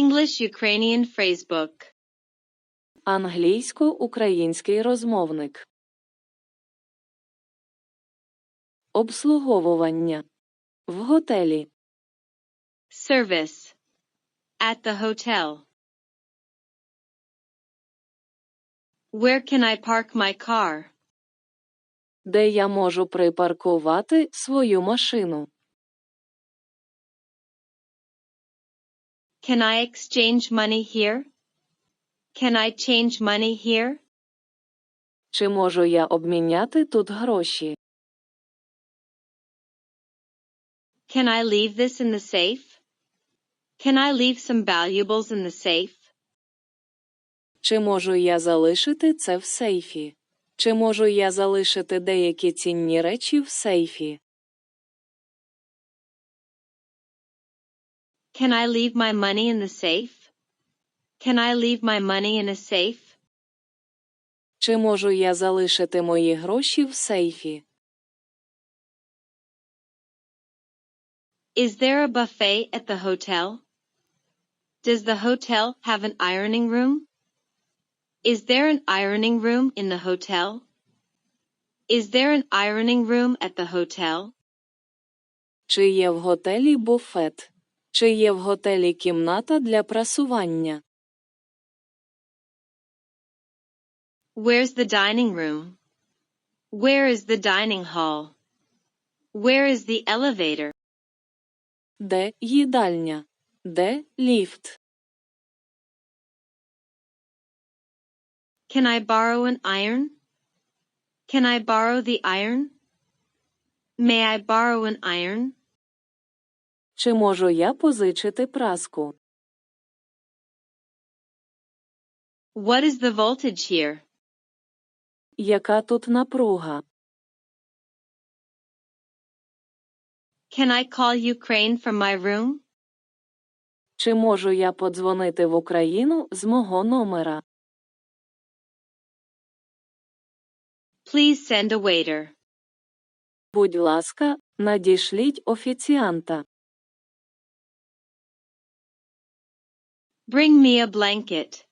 English Ukrainian Phrasebook. Англійсько-український розмовник. Обслуговування. В готелі. Service. At the hotel. Where can I park my car? Де я можу припаркувати свою машину? Can I exchange money here? Can I change money here? Чи можу я обміняти тут гроші? Can I leave this in the safe? Can I leave some valuables in the safe? Чи можу я залишити це в сейфі? Чи можу я залишити деякі цінні речі в сейфі? Can I leave my money in the safe? Can I leave my money in a safe? Чи можу я залишити мої гроші в сейфі? Is there a buffet at the hotel? Does the hotel have an ironing room? Is there an ironing room in the hotel? Is there an ironing room at the hotel? Чи є в готелі буфет? Чи є в готелі кімната для прасування? Where's the dining room? Where is the dining hall? Where is the elevator? Де їдальня? Де ліфт? Can I borrow an iron? Can I borrow the iron? May I borrow an iron? Чи можу я позичити праску? What is the voltage here? Яка тут напруга? Can I call Ukraine from my room? Чи можу я подзвонити в Україну з мого номера? Please send a waiter. Будь ласка, надішліть офіціанта. Bring me a blanket.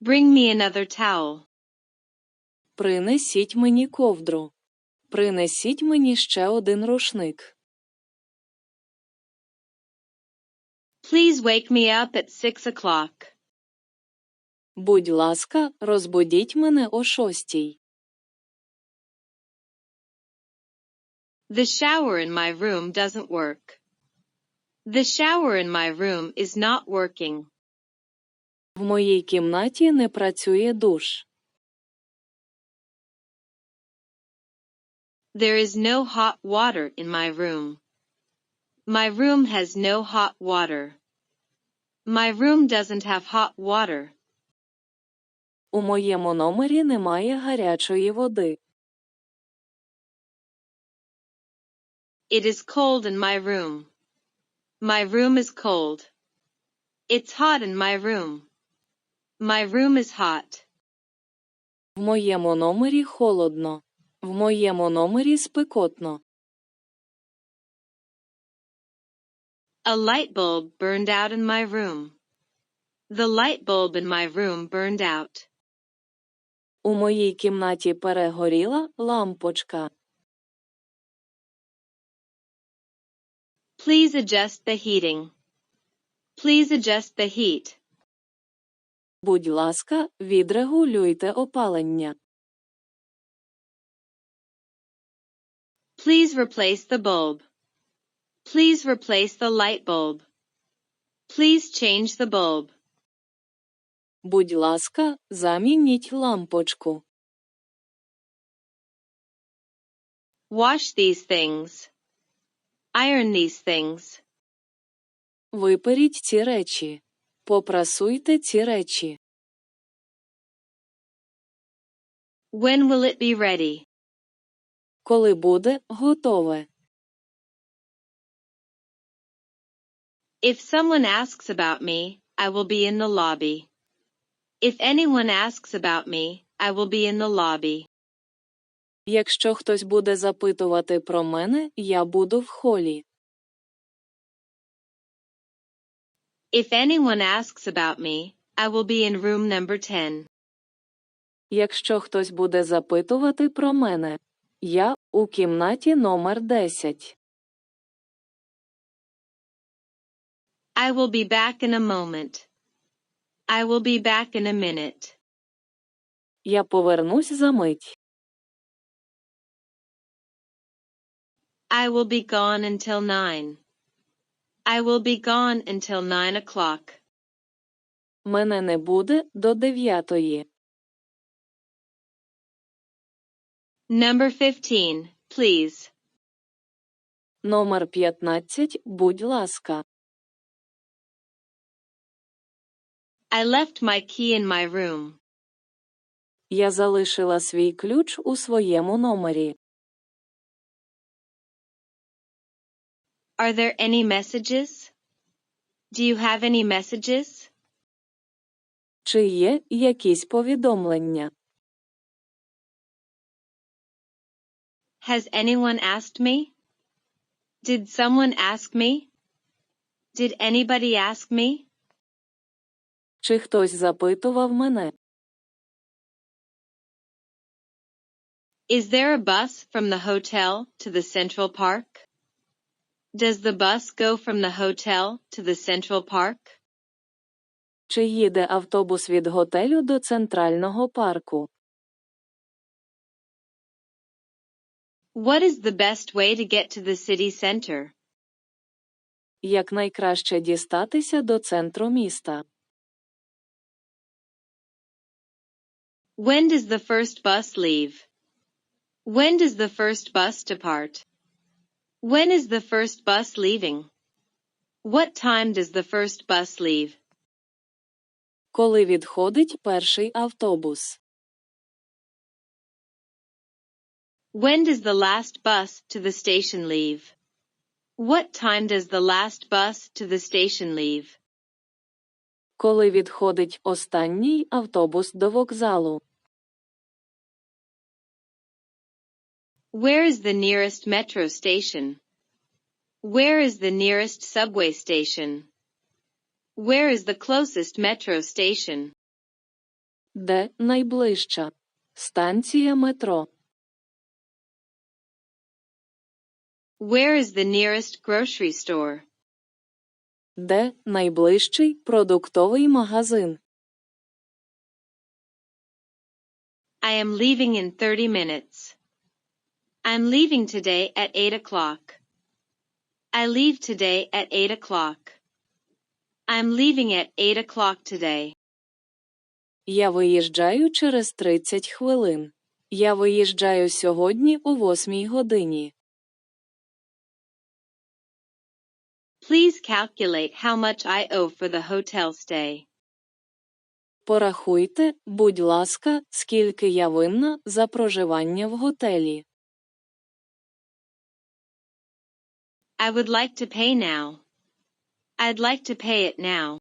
Bring me another towel. Принесіть мені ковдру. Принесіть мені ще один рушник. Please wake me up at six o'clock. Будь ласка, розбудіть мене о шостій. The shower in my room doesn't work. The shower in my room is not working. В моїй кімнаті не працює душ. There is no hot water in my room. My room has no hot water. My room doesn't have hot water. У моєму номері немає гарячої води. It is cold in my room. My room is cold. It's hot in my room. My room is hot. В моєму номері холодно. В моєму номері спекотно. A light bulb burned out in my room. The light bulb in my room burned out. У моїй кімнаті перегоріла лампочка. Please adjust the heating. Please adjust the heat. Будь ласка, відрегулюйте опалення. Please replace the bulb. Please replace the light bulb. Please change the bulb. Будь ласка, замініть лампочку. Wash these things. Iron these things. Виперіть ці речі. Попрасуйте ці речі. When will it be ready? Коли буде готове. If someone asks about me, I will be in the lobby. If anyone asks about me, I will be in the lobby. Якщо хтось буде запитувати про мене, я буду в холі. If anyone asks about me, I will be in room number 10. Якщо хтось буде запитувати про мене, я у кімнаті номер 10. I will be back in a moment. I will be back in a minute. Я повернусь за мить. I will be gone until 9. I will be gone until 9 o'clock. Мене не буде до дев'ятої. Number 15, please. Номер 15, будь ласка. I left my key in my room. Я залишила свій ключ у своєму номері. Are there any messages? Do you have any messages? Чи є якісь повідомлення? Has anyone asked me? Did someone ask me? Did anybody ask me? Чи хтось запитував мене? Is there a bus from the hotel to the Central Park? Does the bus go from the hotel to the Central Park? Чи їде автобус від готелю до центрального парку? What is the best way to get to the city center? Як найкраще дістатися до центру міста? When does the first bus leave? When does the first bus depart? When is the first bus leaving? What time does the first bus leave? Коли відходить перший автобус? When does the last bus to the station leave? What time does the last bus to the station leave? Коли відходить останній автобус до вокзалу? Where is the nearest metro station? Where is the nearest subway station? Where is the closest metro station? Де найближча? Станція метро. Where is the nearest grocery store? Де найближчий продуктовий магазин? I am leaving in 30 minutes. I'm leaving today at 8 o'clock. I leave today at 8 o'clock. I'm leaving at 8 o'clock today. Я виїжджаю через 30 хвилин. Я виїжджаю сьогодні о 8 годині. Please calculate how much I owe for the hotel stay. Порахуйте, будь ласка, скільки я винна за проживання в готелі. I would like to pay now. I'd like to pay it now.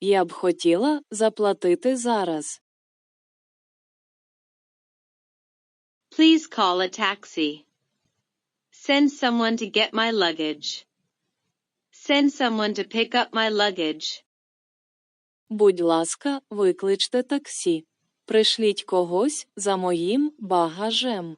Я б хотіла заплатити зараз. Please call a taxi. Send someone to get my luggage. Send someone to pick up my luggage. Будь ласка, викличте таксі. Пришліть когось за моїм багажем.